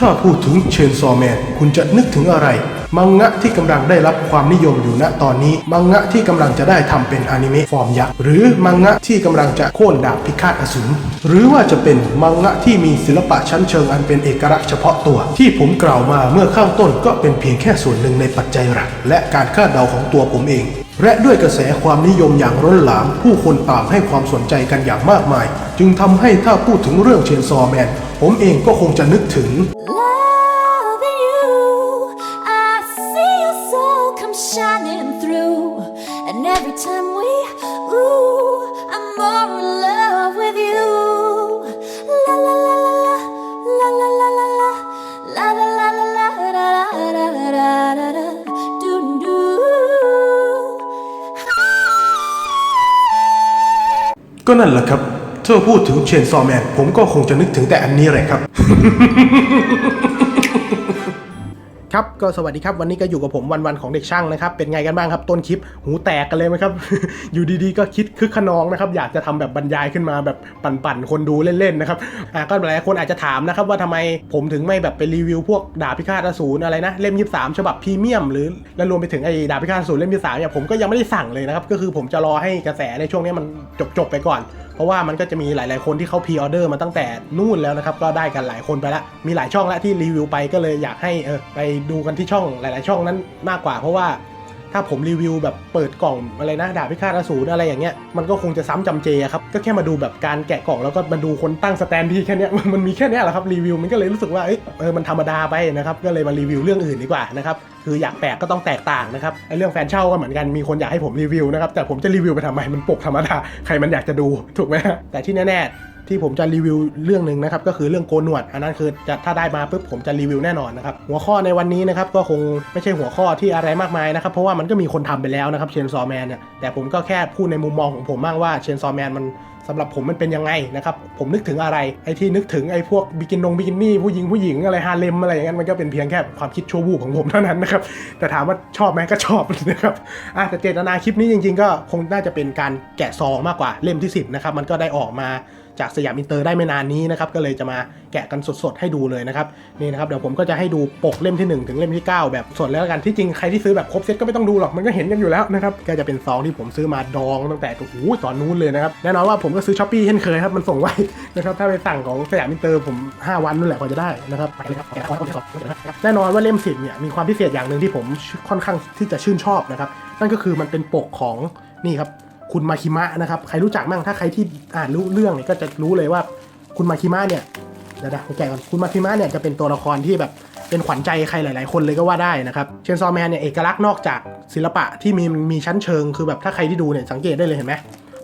ถ้าพูดถึงเชนซอแมนคุณจะนึกถึงอะไร มังงะที่กำลังได้รับความนิยมอยู่ณตอนนี้ มังงะที่กำลังจะได้ทำเป็นอนิเมะฟอร์มยักษ์หรือมังงะที่กำลังจะโค่นดาบพิฆาตอสูรหรือว่าจะเป็นมังงะที่มีศิลปะชั้นเชิงอันเป็นเอกลักษณ์เฉพาะตัว ที่ผมกล่าวมาเมื่อข้างต้นก็เป็นเพียงแค่ส่วนหนึ่งในปัจจัยหลักและการคาดเดาของตัวผมเอง และด้วยกระแสความนิยมอย่างล้นหลาม ผู้คนต่างให้ความสนใจกันอย่างมากมาย จึงทำให้ถ้าพูดถึงเรื่องเชนซอแมน ผมเองก็คงจะนึกถึง Loving you, I see your soul come shining through. And every time we, ooh, I'm more in love with you. La la la la la, la la la la la, la la la la la, da da da da da da, do do. ก็นั่นแหละครับ ถ้าพูดถึงเชนซอแมนผมก็คงจะนึกถึงแต่อันนี้แหละครับ ครับก็สวัสดีครับวันนี้ก็อยู่กับผมวันวันของเด็กช่างนะครับเป็นไงกันบ้างครับต้นคลิปหูแตกกันเลยไหมครับ อยู่ดีๆก็คิดคึกขนองนะครับอยากจะทำแบบบรรยายขึ้นมาแบบปั่นๆคนดูเล่นๆนะครับอ่าก็หลายคนอาจจะถามนะครับว่าทำไมผมถึงไม่แบบไปรีวิวพวกดาบพิฆาตอสูรอะไรนะเล่ม 23 ฉบับพรีเมียมหรือและรวมไปถึงไอ้ดาบพิฆาตอสูรเล่ม 23เนี่ยผมก็ยังไม่ได้สั่งเลยนะครับก็คือผมจะรอให้กระแสในช่วงนี้มันจบๆไปก่อน ราะว่ามันก็จะมีหลาย ๆ คนที่เขาพรีออเดอร์มาตั้งแต่นู่นแล้วนะครับ ก็ได้กันหลายคนไปละมีหลายช่องและที่รีวิวไปก็เลยอยากให้เออไปดูกันที่ช่องหลาย ๆ ช่องนั้นมากกว่า เพราะว่า ถ้าผมรีวิวแบบเปิดกล่องอะไรนะดาบพิฆาตอสูรอะไรอย่างเงี้ยมันก็คงจะซ้ำจำเจอะครับก็แค่มาดูแบบการแกะกล่องแล้วก็มาดูคนตั้งสแตนที่แค่นี้มันมีแค่เนี้ยแหละครับรีวิวมันก็เลยรู้สึกว่าเออมันธรรมดาไปนะครับก็เลยมารีวิวเรื่องอื่นดีกว่านะครับคืออยากแปลกก็ต้องแตกต่างนะครับไอเรื่องแฟนเช่าก็เหมือนกันมีคนอยากให้ผมรีวิวนะครับแต่ผมจะรีวิวไปทำไมมันปกธรรมดาใครมันอยากจะดูถูกไหมแต่ที่แน่ๆ ที่ผมจะรีวิวเรื่องหนึ่งนะครับก็คือเรื่องโกนหนวด อันนั้นคือจะถ้าได้มาปุ๊บผมจะรีวิวแน่นอนนะครับหัวข้อในวันนี้นะครับก็คงไม่ใช่หัวข้อที่อะไรมากมายนะครับเพราะว่ามันก็มีคนทำไปแล้วนะครับเชนซอแมนเนี่ยแต่ผมก็แค่พูดในมุมมองของผมบ้างว่าเชนซอแมนมันสำหรับผมมันเป็นยังไงนะครับ ผมนึกถึงอะไร ไอ้ที่นึกถึงไอ้พวกบิกินนงบิกินี่ผู้หญิงผู้หญิงอะไรฮาเลมอะไรอย่างนั้นมันก็เป็นเพียงแค่ความคิดชั่ววูบของผมเท่านั้นนะครับ แต่ถามว่าชอบไหมก็ชอบนะครับอะแต่เจตนาคลิปนี้จริงๆ ก็คงน่าจะเป็นการแกะซองมากกว่าเล่มที่ 10นะครับมันก็ได้ออกมา จากสยามอินเตอร์ได้ไม่นานนี้นะครับ ก็เลยจะมาแกะกันสดๆให้ดูเลยนะครับนี่นะครับเดี๋ยวผมก็จะให้ดูปกเล่มที่ 1 ถึงเล่มที่ 9 แบบสดแล้วกันที่จริงใครที่ซื้อแบบครบเซตก็ไม่ต้องดูหรอกมันก็เห็นกันอยู่แล้วนะครับก็จะเป็นซองที่ผมซื้อมาดองตั้งแต่โอ้โหตอนนู้นเลยนะครับแน่นอนว่าผมก็ซื้อช้อปปี้เช่นเคยครับมันส่งไวนะครับถ้าไปสั่งของสยามอินเตอร์ผม 5 วันนู่นแหละกว่าจะได้นะครับไปเลยครับแกะของของแน่นอนว่าเล่มสิบเนี่ยมีความพิเศษอย่างหนึ่งที่ผมค่อนข้างที่จะชื่นชอบนะครับนั่นก็คือมันเป็นปกของนี่ครับ คุณมาคิมะนะครับใครรู้จักมั่งถ้าใครที่อ่านรู้เรื่องเนี่ยก็จะรู้เลยว่าคุณมาคิมะเนี่ยเดี๋ยวนะผมแกะก่อนคุณมาคิมะเนี่ยจะเป็นตัวละครที่แบบเป็นขวัญใจใครหลาย ๆ คนเลยก็ว่าได้นะครับเชนซอแมนเนี่ยเอกลักษณ์นอกจากศิลปะที่มีมีชั้นเชิงคือแบบถ้าใครที่ดูเนี่ยสังเกตได้เลยเห็นไหม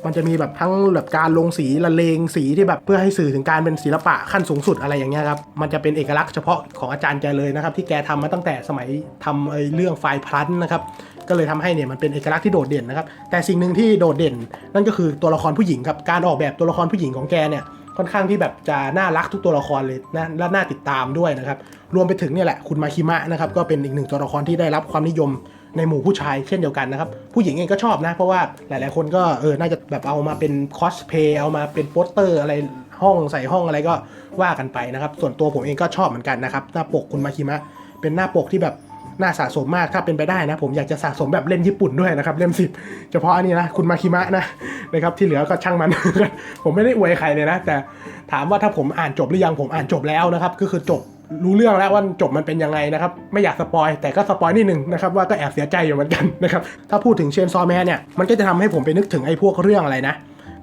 มันจะมีแบบทั้งแบบการลงสีละเลงสีที่แบบเพื่อให้สื่อถึงการเป็นศิลปะขั้นสูงสุดอะไรอย่างเงี้ยครับ มันจะเป็นเอกลักษณ์เฉพาะของอาจารย์แกเลยนะครับ ที่แกทำมาตั้งแต่สมัยทำไอ้เรื่องไฟพลันนะครับ ก็เลยทำให้เนี่ยมันเป็นเอกลักษณ์ที่โดดเด่นนะครับ แต่สิ่งหนึ่งที่โดดเด่น นั่นก็คือตัวละครผู้หญิงครับ การออกแบบตัวละครผู้หญิงของแกเนี่ยค่อนข้างที่แบบจะน่ารักทุกตัวละครเลยนะและน่าติดตามด้วยนะครับ รวมไปถึงเนี่ยแหละคุณมาคิมะนะครับก็เป็นอีกหนึ่งตัวละครที่ได้รับความนิยมในหมู่ผู้ชายเช่นเดียวกันนะครับ ผู้หญิงเองก็ชอบนะ เพราะว่าหลาย ๆ คนก็เออน่าจะแบบเอามาเป็นคอสเพย์เอามาเป็นโปสเตอร์อะไรห้องใส่ห้องอะไรก็ว่ากันไปนะครับ ส่วนตัวผมเองก็ชอบเหมือนกันนะครับ หน้าปกคุณมาคิมะเป็นหน้าปกที่แบบ น่าสะสมมากถ้าเป็นไปได้นะ ผมอยากจะสะสมแบบเล่มญี่ปุ่นด้วยนะครับเล่มสิบเฉพาะอันนี้นะคุณมาคิมะนะนะครับที่เหลือก็ช่างมัน ผมไม่ได้อวยใครเลยนะ แต่ถามว่าถ้าผมอ่านจบหรือยังผมอ่านจบแล้วนะครับก็คือจบรู้เรื่องแล้วว่าจบมันเป็นยังไงนะครับ ไม่อยากสปอยแต่ก็สปอยนิดนึงนะครับว่าก็แอบเสียใจอยู่เหมือนกันนะครับถ้าพูดถึงเชนซอแมนเนี่ยมันก็จะทำให้ผมไปนึกถึงไอ้พวกเรื่องอะไรนะ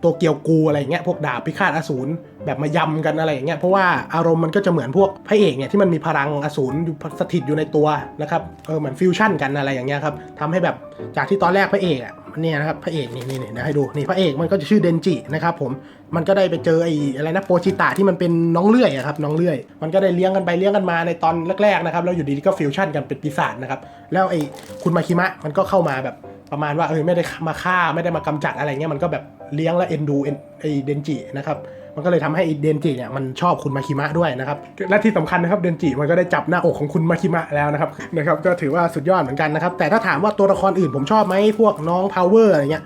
ตัวเกียวกูอะไรอย่างเงี้ยพวกดาบพิฆาตอสูรแบบมายำกันอะไรอย่างเงี้ยเพราะว่าอารมณ์มันก็จะเหมือนพวกพระเอกเนี่ยที่มันมีพลังอสูรอยู่สถิตอยู่ในตัวนะครับเออเหมือนฟิวชั่นกันอะไรอย่างเงี้ยครับทำให้แบบจากที่ตอนแรกพระเอกอะเนี่ยนะครับพระเอกนี่นี่นี่นะให้ดูนี่พระเอกมันก็จะชื่อเดนจินะครับผมมันก็ได้ไปเจอไอ้อะไรนะโปจิตะที่มันเป็นน้องเลื่อยอะครับน้องเลื่อย มันก็ได้เลี้ยงกันไปเลี้ยงกันมาในตอนแรกๆนะครับแล้วอยู่ดีๆก็ฟิวชั่นกันเป็นปีศาจนะครับแล้วไอ้คุณมาคิมะมันก็เข้ามาแบบประมาณว่าเออไม่ได้มาฆ่าไม่ได้มากำจัดอะไรเงี้ยมันก็แบบ เลี้ยงและเอ็นดูเอนไอเดนจินะครับมันก็เลยทำให้ไอเดนจิเนี่ยมันชอบคุณมาคิมะด้วยนะครับและที่สำคัญนะครับเดนจิมันก็ได้จับหน้าอกของคุณมาคิมะแล้วนะครับนะครับก็ถือว่าสุดยอดเหมือนกันนะครับ แต่ถ้าถามว่าตัวละครอื่นผมชอบไหมพวกน้องพาวเวอร์อะไรเงี้ย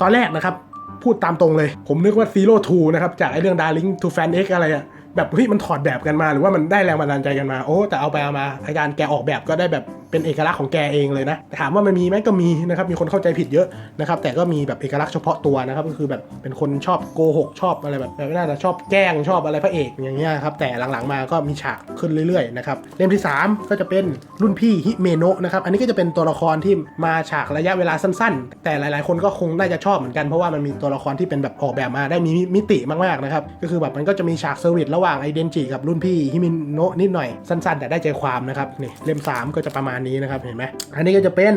ตอนแรกนะครับพูดตามตรงเลย ผมนึกว่า Zero Two นะครับจากไอเรื่อง Darling to Fan X อะไรอะแบบเฮ้ยมันถอดแบบกันมาหรือว่ามันได้แรงบันดาลใจกันมาโอ้แต่เอาไปเอามาอาจารย์แกออกแบบก็ได้แบบ เป็นเอกลักษณ์ของแกเองเลยนะถามว่ามันมีไหมก็มีนะครับมีคนเข้าใจผิดเยอะนะครับแต่ก็มีแบบเอกลักษณ์เฉพาะตัวนะครับก็คือแบบเป็นคนชอบโกหกชอบอะไรแบบแบบน่าจะชอบแกล้งชอบอะไรพระเอกอย่างเงี้ยครับแต่หลังๆมาก็มีฉากขึ้นเรื่อยๆนะครับเล่มที่ 3 ก็จะเป็นรุ่นพี่ฮิเมโนะนะครับอันนี้ก็จะเป็นตัวละครที่มาฉากระยะเวลาสั้น ๆ แต่หลายๆ คนก็คงน่าจะชอบเหมือนกันเพราะว่ามันมีตัวละครที่เป็นแบบออกแบบมาได้มีมิติมากๆนะครับก็คือแบบมันก็จะมีฉากเซอร์วิสระหว่างไอเดนจิกับรุ่นพี่ฮิเมโนะนิดหน่อยสั้น ๆ แต่ได้ใจความนะครับนี่เล่ม 3 ก็จะประมาณนี้นะครับเห็นไหมอันนี้ก็จะเป็น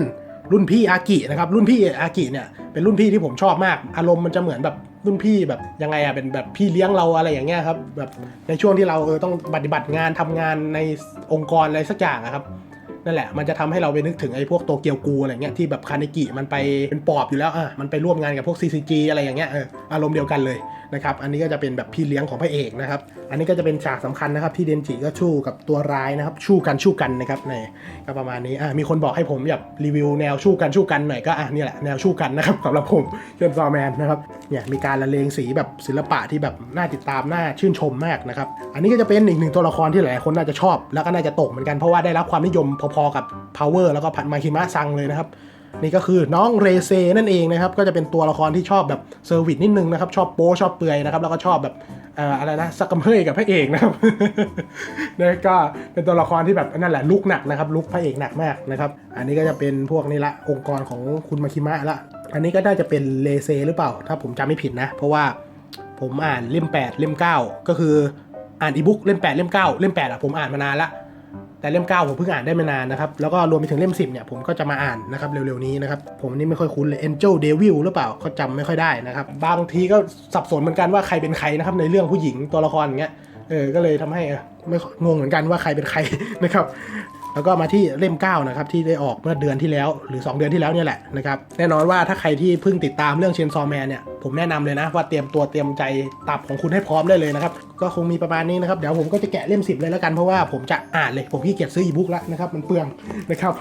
รุ่นพี่อากินะครับรุ่นพี่อากิเนี่ยเป็นรุ่นพี่ที่ผมชอบมาก อารมณ์มันจะเหมือนแบบรุ่นพี่แบบยังไงอะเป็นแบบพี่เลี้ยงเราอะไรอย่างเงี้ยครับแบบในช่วงที่เราเออต้องปฏิบัติงานทำงานในองค์กรอะไรสักอย่างอะครับนั่นแหละมันจะทำให้เราไปนึกถึงไอ้พวกโตเกียวกูอะไรเงี้ยที่แบบคาเนกิมันไปเป็นปอบอยู่แล้วอะมันไปร่วมงานกับพวก CCG อะไรอย่างเงี้ยเอออารมณ์เดียวกันเลย นะครับอันนี้ก็จะเป็นแบบพี่เลี้ยงของพระเอกนะครับอันนี้ก็จะเป็นฉากสำคัญนะครับที่เดนจิก็ชู้กับตัวร้ายนะครับชู้กันชู้กันนะครับในก็ประมาณนี้อะมีคนบอกให้ผมแบบรีวิวแนวชู้กันชู้กันหน่อยก็อะนี่แหละแนวชู้กันนะครับสำหรับผมเชนซอแมนนะครับเนี่ยมีการละเลงสีแบบศิลปะที่แบบน่าติดตามน่าชื่นชมมากนะครับอันนี้ก็จะเป็นอีกหนึ่งตัวละครที่หลายคนน่าจะชอบ แล้วก็น่าจะตกเหมือนกันเพราะว่าได้รับความนิยมพอๆกับ Power แล้วก็พันมาคิมะซังเลยนะครับ นี่ก็คือน้องเรเซนั่นเองนะครับ ก็จะเป็นตัวละครที่ชอบแบบเซอร์วิสนิดนึงนะครับ ชอบโป้ชอบเปลือยนะครับ แล้วก็ชอบแบบออะไรนะสักกำเฮยกับพระเอกนะครับนะก็เป็นตัวละครที่แบบนั่นแหละลุกหนักนะครับลุกพระเอกหนักมากนะครับ อันนี้ก็จะเป็นพวกนี้ละองค์กรของคุณมาคิมะละ อันนี้ก็น่าจะเป็นเลเซหรือเปล่า ถ้าผมจำไม่ผิดนะ เพราะว่าผมอ่านเล่ม 8 เล่ม 9 ก็คืออ่านอีบุ๊กเล่ม 8 เล่ม 9 เล่ม8อะผมอ่านมานานละ แต่เล่ม 9 ผมเพิ่งอ่านได้ไม่นานนะครับ แล้วก็รวมไปถึงเล่ม 10 เนี่ย ผมก็จะมาอ่านนะครับเร็วๆนี้นะครับ ผมนี่ไม่ค่อยคุ้นเลย Angel Devil หรือเปล่าก็จำไม่ค่อยได้นะครับ บางทีก็สับสนเหมือนกันว่าใครเป็นใครนะครับในเรื่องผู้หญิงตัวละครอย่างเงี้ยเออก็เลยทำให้ไม่งงเหมือนกันว่าใครเป็นใครนะครับ แล้วก็มาที่เล่ม9นะครับที่ได้ออกเมื่อเดือนที่แล้ว หรือ 2 เดือนที่แล้วเนี่ยแหละนะครับแน่นอนว่าถ้าใครที่เพิ่งติดตามเรื่องเชนซอแมนเนี่ยผมแนะนำเลยนะว่าเตรียมตัวเตรียมใจตับของคุณให้พร้อมได้เลยนะครับก็คงมีประมาณนี้นะครับเดี๋ยวผมก็จะแกะเล่ม 10 เลยแล้วกันเพราะว่าผมจะอ่านเลยผมขี้เกียจซื้ออีบุ๊กแล้วนะครับมันเปลืองนะครับ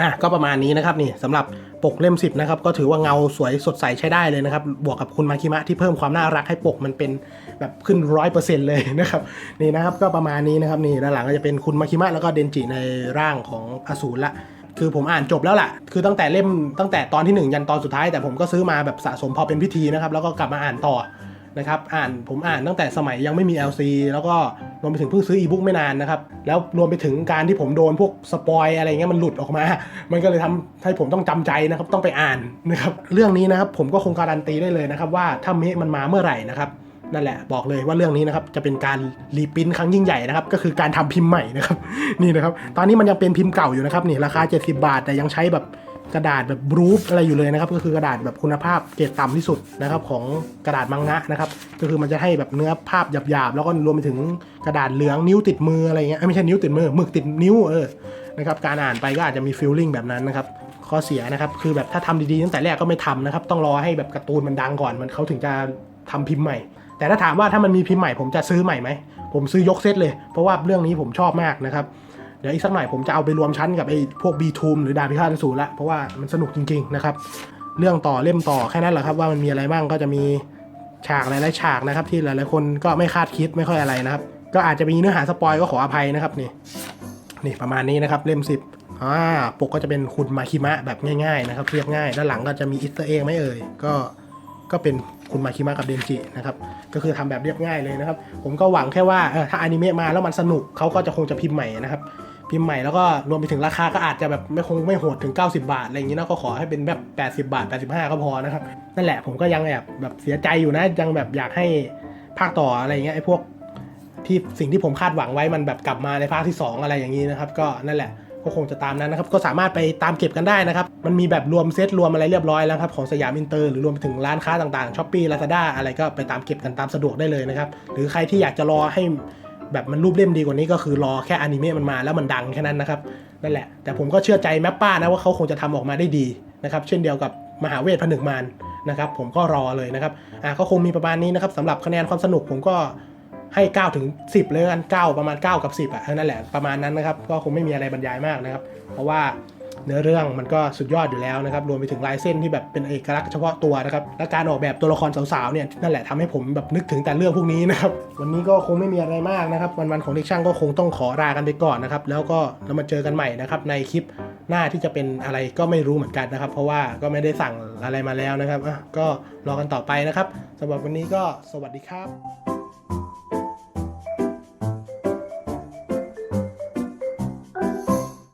อะก็ประมาณนี้นะครับนี่สำหรับปกเล่ม 10 นะครับ ก็ถือว่าเงาสวยสดใสใช้ได้เลยนะครับ บวกกับคุณมาคิมะที่เพิ่มความน่ารักให้ปกมันเป็นแบบขึ้นร้อยเปอร์เซ็นต์เลยนะครับนี่นะครับก็ประมาณนี้นะครับนี่ด้านหลังก็จะเป็นคุณมาคิมะแล้วก็เดนจิในร่างของอสูรละคือผมอ่านจบแล้วล่ะ คือตั้งแต่เล่มตั้งแต่ตอนที่ 1 ยันตอนสุดท้าย แต่ผมก็ซื้อมาแบบสะสมพอเป็นพิธีนะครับ แล้วก็กลับมาอ่านต่อนะครับ อ่านผมอ่านตั้งแต่สมัยยังไม่มี LC แล้วก็ รวมไปถึงเพิ่งซื้ออีบุ๊กไม่นานนะครับ แล้วรวมไปถึงการที่ผมโดนพวกสปอยอะไรเงี้ยมันหลุดออกมา มันก็เลยทำให้ผมต้องจำใจนะครับต้องไปอ่านนะครับเรื่องนี้นะครับผมก็คงการันตีได้เลยนะครับว่าถ้าเมะมันมาเมื่อไหร่นะครับนั่นแหละบอกเลยว่าเรื่องนี้นะครับจะเป็นการรีปรินท์ครั้งยิ่งใหญ่นะครับก็คือการทำพิมพ์ใหม่นะครับนี่นะครับตอนนี้มันยังเป็นพิมพ์เก่าอยู่นะครับนี่ราคา 70 บาท แต่ยังใช้แบบ กระดาษแบบบรูฟอะไรอยู่เลยนะครับ ก็คือกระดาษแบบคุณภาพเกรดต่ำที่สุดนะครับของกระดาษมังงะนะครับ ก็คือมันจะให้แบบเนื้อภาพหยาบๆ แล้วก็รวมไปถึงกระดาษเหลืองนิ้วติดมืออะไรเงี้ยไม่ใช่นิ้วติดมือหมึกติดนิ้วเออนะครับการอ่านไปก็อาจจะมีฟีลลิ่งแบบนั้นนะครับข้อเสียนะครับคือแบบถ้าทำดีๆตั้งแต่แรกก็ไม่ทำนะครับต้องรอให้แบบการ์ตูนมันดังก่อนมันเขาถึงจะทำพิมพ์ใหม่ แต่ถ้าถามว่าถ้ามันมีพิมพ์ใหม่ผมจะซื้อใหม่ไหมผมซื้อยกเซตเลยเพราะว่าเรื่องนี้ผมชอบมากนะครับ ดี๋ยวอีกสักหน่อยผมจะเอาไปรวมชั้นกับไอ้พวก b ีทูมหรือดาบพิฆาตอสูรละเพราะว่ามันสนุกจริง ๆ นะครับ เรื่องต่อเล่มต่อแค่นั้นแหละครับว่ามันมีอะไรบ้างก็จะมีฉากหลายๆฉากนะครับ ที่หลายๆคนก็ไม่คาดคิดไม่ค่อยอะไรนะครับ ก็อาจจะมีเนื้อหาสปอยก็ขออภัยนะครับนี่นี่ประมาณนี้นะครับเล่ม 10อ่าปกก็จะเป็นคุณมาคิมะแบบง่ายๆนะครับเรียบง่ายด้านหลังก็จะมีอิสเตอร์เองไหมเอ่ยก็ก็เป็นคุณมาคิมะกับเดนจินะครับก็คือทำแบบเรียบง่ายเลยนะครับ ผมก็หวังแค่ว่าเออถ้าอนิเมะมาแล้วมันสนุกเขาก็จะคงจะพิมพ์ใหม่นะครับ พิมพ์ใหม่แล้วก็รวมไปถึงราคาก็อาจจะแบบไม่คงไม่โหดถึง 90 บาทอะไรอย่างนี้นะก็ขอให้เป็นแบบ 80 บาท 85 ก็พอนะครับ นั่นแหละผมก็ยังแอบแบบเสียใจอยู่นะยังแบบอยากให้ภาคต่ออะไรอย่างเงี้ยไอ้พวกที่สิ่งที่ผมคาดหวังไว้มันแบบกลับมาในภาคที่ 2 อะไรอย่างนี้นะครับ ก็นั่นแหละก็คงจะตามนั้นนะครับ ก็สามารถไปตามเก็บกันได้นะครับ มันมีแบบรวมเซตรวมอะไรเรียบร้อยแล้วครับ ของสยามอินเตอร์หรือรวมไปถึงร้านค้าต่างๆช้อปปี้ลาซาด้าอะไรก็ไปตามเก็บกันตามสะดวกได้เลยนะครับ หรือใครที่อยากจะรอให้ แบบมันรูปเล่มดีกว่านี้ก็คือรอแค่อนิเมะมันมาแล้วมันดังแค่นั้นนะครับนั่นแหละ แต่ผมก็เชื่อใจแมปป้านะว่าเขาคงจะทำออกมาได้ดีนะครับ เช่นเดียวกับมหาเวทผนึกมารนะครับ ผมก็รอเลยนะครับอ่าก็คงมีประมาณนี้นะครับสำหรับคะแนนความสนุกผมก็ให้9ถึง10 เลยกัน9ประมาณ 9 กับ 10อะนั่นแหละประมาณนั้นนะครับ ก็คงไม่มีอะไรบรรยายมากนะครับ เพราะว่า เนื้อเรื่องมันก็สุดยอดอยู่แล้วนะครับรวมไปถึงลายเส้นที่แบบเป็นเอกลักษณ์เฉพาะตัวนะครับและการออกแบบตัวละครสาวๆเนี่ยนั่นแหละทำให้ผมแบบนึกถึงแต่เรื่องพวกนี้นะครับวันนี้ก็คงไม่มีอะไรมากนะครับวันๆของเด็กช่างก็คงต้องขอลากันไปก่อนนะครับแล้วก็เรามาเจอกันใหม่นะครับในคลิปหน้าที่จะเป็นอะไรก็ไม่รู้เหมือนกันนะครับ เพราะว่าก็ไม่ได้สั่งอะไรมาแล้วนะครับก็รอกันต่อไปนะครับสำหรับวันนี้ก็สวัสดีครับ